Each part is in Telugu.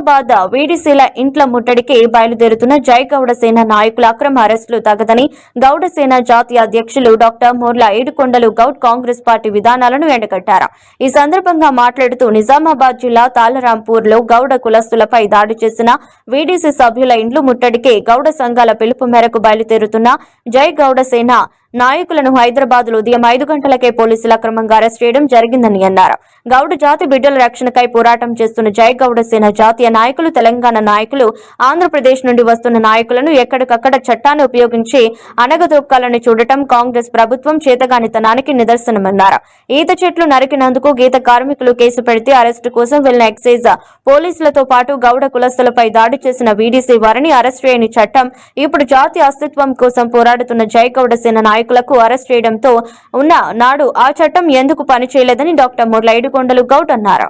హైదరాబాద్ వీడిసీల ఇంట్ల ముట్టడికి బయలుదేరుతున్న జై సేన నాయకుల అక్రమ అరెస్టులు తగదని గౌడ సేన జాతీయ అధ్యక్షులు డాక్టర్ మోర్ల ఏడుకొండలు గౌడ్ కాంగ్రెస్ పార్టీ విధానాలను ఎండగట్టారు. ఈ సందర్భంగా మాట్లాడుతూ నిజామాబాద్ జిల్లా తాలరాంపూర్లో గౌడ కులస్తులపై దాడి చేసిన వీడీసీ సభ్యుల ఇండ్లు ముట్టడికి గౌడ సంఘాల పిలుపు మేరకు బయలుదేరుతున్న జై గౌడ సేన నాయకులను హైదరాబాద్లో ఉదయం ఐదు గంటలకే పోలీసులు అక్రమంగా అరెస్ట్ చేయడం జరిగిందని అన్నారు. గౌడ జాతి బిడ్డల రక్షణకై పోరాటం చేస్తున్న జై గౌడ సేన జాతీయ నాయకులు తెలంగాణ నాయకులు ఆంధ్రప్రదేశ్ నుండి వస్తున్న నాయకులను ఎక్కడికక్కడ చట్టాన్ని ఉపయోగించి అనగదొక్కాలని చూడటం కాంగ్రెస్ ప్రభుత్వం చేతగానితనానికి నిదర్శనమన్నారు. ఈత చెట్లు నరికినందుకు గీత కార్మికులు కేసు పెడితే అరెస్టు కోసం వెళ్ళిన ఎక్సైజ్ పోలీసులతో పాటు గౌడ కులస్తులపై దాడి చేసిన వీడీసీ వారిని అరెస్ట్ చేయని చట్టం ఇప్పుడు జాతీయ అస్తిత్వం కోసం పోరాడుతున్న జై గౌడ సేన నాయకులకు అరెస్ట్ చేయడంతో ఉన్న నాడు ఆ చట్టం ఎందుకు పనిచేయలేదని డాక్టర్ మురళ ఏడుకొండలు గౌడ్ అన్నారు.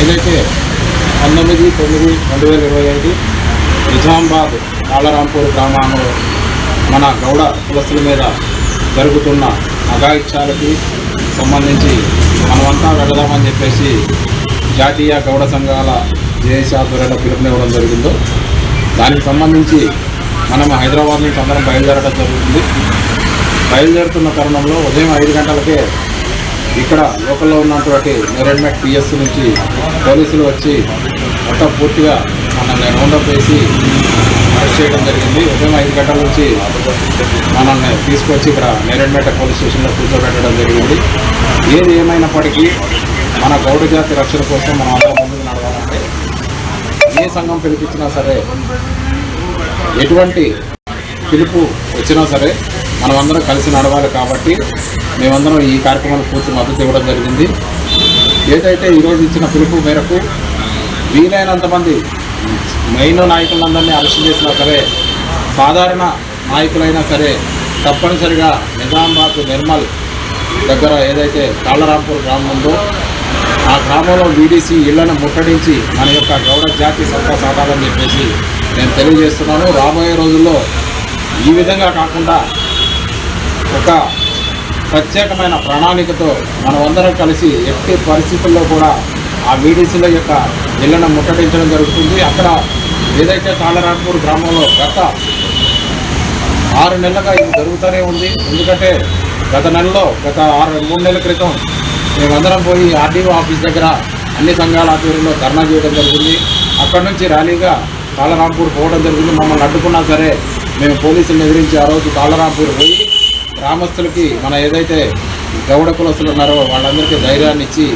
ఏదైతే పంతొమ్మిది తొమ్మిది రెండు వేల ఇరవై ఐదు నిజామాబాద్ కాళరాంపూర్ గ్రామంలో మన గౌడ కులస్తుల మీద జరుగుతున్న అఘాయిత్యాలకి సంబంధించి మనమంతా వెళదామని చెప్పేసి జాతీయ గౌడ సంఘాల జేఎస్ ఆధ్వర్యంలో పిలుపునివ్వడం జరిగిందో దానికి సంబంధించి మనం హైదరాబాద్ నుంచి అందరం బయలుదేరడం జరుగుతుంది. బయలుదేరుతున్న తరుణంలో ఉదయం ఐదు గంటలకే ఇక్కడ లోకల్లో ఉన్నటువంటి నేరెడ్మెట్ పిఎస్ నుంచి పోలీసులు వచ్చి మొత్తం పూర్తిగా మనల్ని రౌండప్ వేసి అరెస్ట్ చేయడం జరిగింది. ఉదయం ఐదు గంటల నుంచి మనల్ని తీసుకొచ్చి ఇక్కడ నేరెడ్మెట్ పోలీస్ స్టేషన్లో కూర్చోబెట్టడం జరిగింది. ఏది ఏమైనప్పటికీ మన గౌడ జాతి రక్షణ కోసం మనం అందరం ఏ సంఘం పిలిపించినా సరే ఎటువంటి పిలుపు వచ్చినా సరే మనమందరం కలిసి నడవాలి కాబట్టి మేమందరం ఈ కార్యక్రమానికి పూర్తి మద్దతు ఇవ్వడం జరిగింది. ఏదైతే ఈరోజు ఇచ్చిన పిలుపు మేరకు వీలైనంత మంది మెయిన్ నాయకులందరినీ అరెస్ట్ చేసినా సరే సాధారణ నాయకులైనా సరే తప్పనిసరిగా నిజామాబాద్ నిర్మల్ దగ్గర ఏదైతే కాళ్ళరాంపూర్ గ్రామం ఉందో ఆ గ్రామంలో వీడీసీ ఇళ్ళను ముట్టడించి మన యొక్క గౌడ జాతి సత్తా సాధాలని చెప్పేసి నేను తెలియజేస్తున్నాను. రాబోయే రోజుల్లో ఈ విధంగా కాకుండా ఒక ప్రత్యేకమైన ప్రణాళికతో మనమందరం కలిసి ఎట్టి పరిస్థితుల్లో కూడా ఆ వీడీసీల యొక్క ఇళ్ళను ముట్టడించడం జరుగుతుంది. అక్కడ ఏదైతే తాళరాంపూర్ గ్రామంలో గత ఆరు నెలలుగా ఇది జరుగుతూనే ఉంది. ఎందుకంటే గత నెలలో గత ఆరు మూడు నెలల క్రితం మేమందరం పోయి ఆర్డీఓ ఆఫీస్ దగ్గర అన్ని సంఘాల ఆధ్వర్యంలో ధర్నా చేయడం జరిగింది. అక్కడ నుంచి ర్యాలీగా కాలరాంపూర్ పోవడం జరిగింది. మమ్మల్ని అడ్డుకున్నా సరే మేము పోలీసులను ఎదిరించి ఆ రోజు కాళరాంపూర్ పోయి గ్రామస్తులకి మన ఏదైతే గౌడ కులస్తులు ఉన్నారో వాళ్ళందరికీ ధైర్యాన్ని ఇచ్చి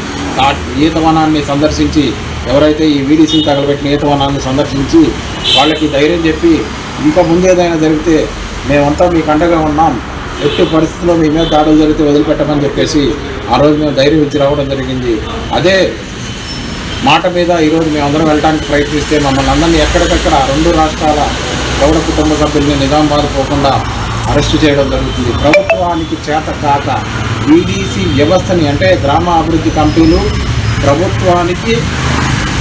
ఈతవనాన్ని సందర్శించి ఎవరైతే ఈ వీడీసీని తగలబెట్టిన ఈతవనాన్ని సందర్శించి వాళ్ళకి ధైర్యం చెప్పి ఇంకా ముందు ఏదైనా జరిగితే మేమంతా మీకు అండగా ఉన్నాం. ఎట్టి పరిస్థితుల్లో మీ మీద దాడులు జరిగితే వదిలిపెట్టమని చెప్పేసి ఆ రోజు మేము ధైర్యం ఇచ్చి రావడం జరిగింది. అదే మాట మీద ఈరోజు మేము అందరం వెళ్ళడానికి ప్రయత్నిస్తే మమ్మల్ని అందరినీ ఎక్కడికక్కడ రెండు రాష్ట్రాల గౌడ కుటుంబ సభ్యుల్ని నిజామాబాద్ పోకుండా అరెస్టు చేయడం జరుగుతుంది. ప్రభుత్వానికి చేత కాక బీడీసీ వ్యవస్థని అంటే గ్రామ అభివృద్ధి కమిటీలు ప్రభుత్వానికి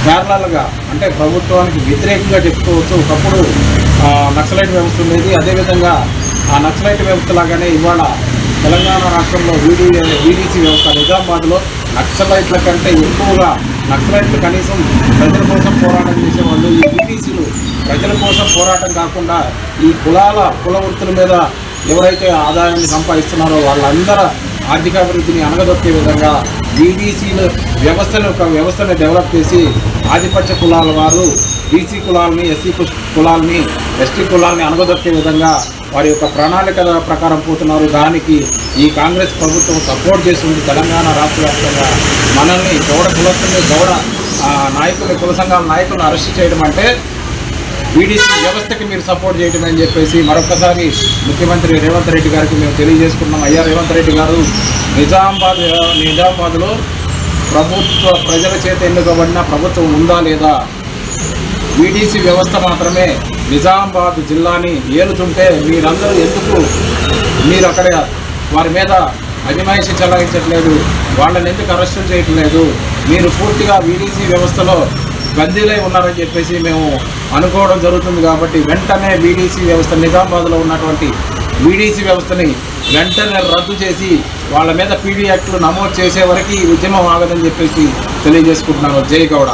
ప్యారలల్గా అంటే ప్రభుత్వానికి వ్యతిరేకంగా చెప్పుకోవచ్చు. ఒకప్పుడు నక్సలైట్ వ్యవస్థ ఉండేది. అదేవిధంగా ఆ నక్సలైట్ వ్యవస్థ లాగానే ఇవాళ తెలంగాణ రాష్ట్రంలో వీడీ వీడీసీ వ్యవస్థ నిజామాబాద్లో నక్సలైట్ల కంటే ఎక్కువగా నక్సలైట్లు కనీసం ప్రజల కోసం పోరాటం చేసేవాళ్ళు ఈ వీడీసీలు ప్రజల కోసం పోరాటం కాకుండా ఈ కులాల కుల వృత్తుల మీద ఎవరైతే ఆదాయాన్ని సంపాదిస్తున్నారో వాళ్ళందరూ ఆర్థికాభివృద్ధిని అనగదొక్కే విధంగా బీడీసీలు వ్యవస్థను ఒక వ్యవస్థను డెవలప్ చేసి ఆధిపత్య కులాల వారు బీసీ కులాలని ఎస్సీ కులాలని ఎస్టీ కులాలని అనగదొక్కే విధంగా వారి యొక్క ప్రణాళిక ప్రకారం పోతున్నారు. దానికి ఈ కాంగ్రెస్ ప్రభుత్వం సపోర్ట్ చేస్తుంది. తెలంగాణ రాష్ట్ర వ్యాప్తంగా మనల్ని గౌడ కులస్తుల్ని గౌడ నాయకులు కుల సంఘాల నాయకులను అరెస్ట్ చేయడం అంటే బీడీసీ వ్యవస్థకి మీరు సపోర్ట్ చేయటం అని చెప్పేసి మరొకసారి ముఖ్యమంత్రి రేవంత్ రెడ్డి గారికి మేము తెలియజేసుకున్నాం అయ్యా రేవంత్ రెడ్డి గారు నిజామాబాద్ నిజామాబాద్లో ప్రభుత్వ ప్రజల చేత ఎన్నుకోబడిన ప్రభుత్వం ఉందా లేదా? బీడీసీ వ్యవస్థ మాత్రమే నిజామాబాద్ జిల్లాని ఏలుతుంటే మీరందరూ ఎందుకు మీరు అక్కడ వారి మీద అజమాయిషి చెలాయించట్లేదు? వాళ్ళని ఎందుకు అరెస్టులు చేయట్లేదు? మీరు పూర్తిగా వీడీసీ వ్యవస్థలో బందీలై ఉన్నారని చెప్పేసి మేము అనుకోవడం జరుగుతుంది కాబట్టి వెంటనే బీడీసీ వ్యవస్థ నిజామాబాద్లో ఉన్నటువంటి బీడీసీ వ్యవస్థని వెంటనే రద్దు చేసి వాళ్ళ మీద పీడీ యాక్టులు నమోదు చేసే వరకు ఉద్యమం ఆగదని చెప్పేసి తెలియజేసుకుంటున్నాను. జై గౌడ.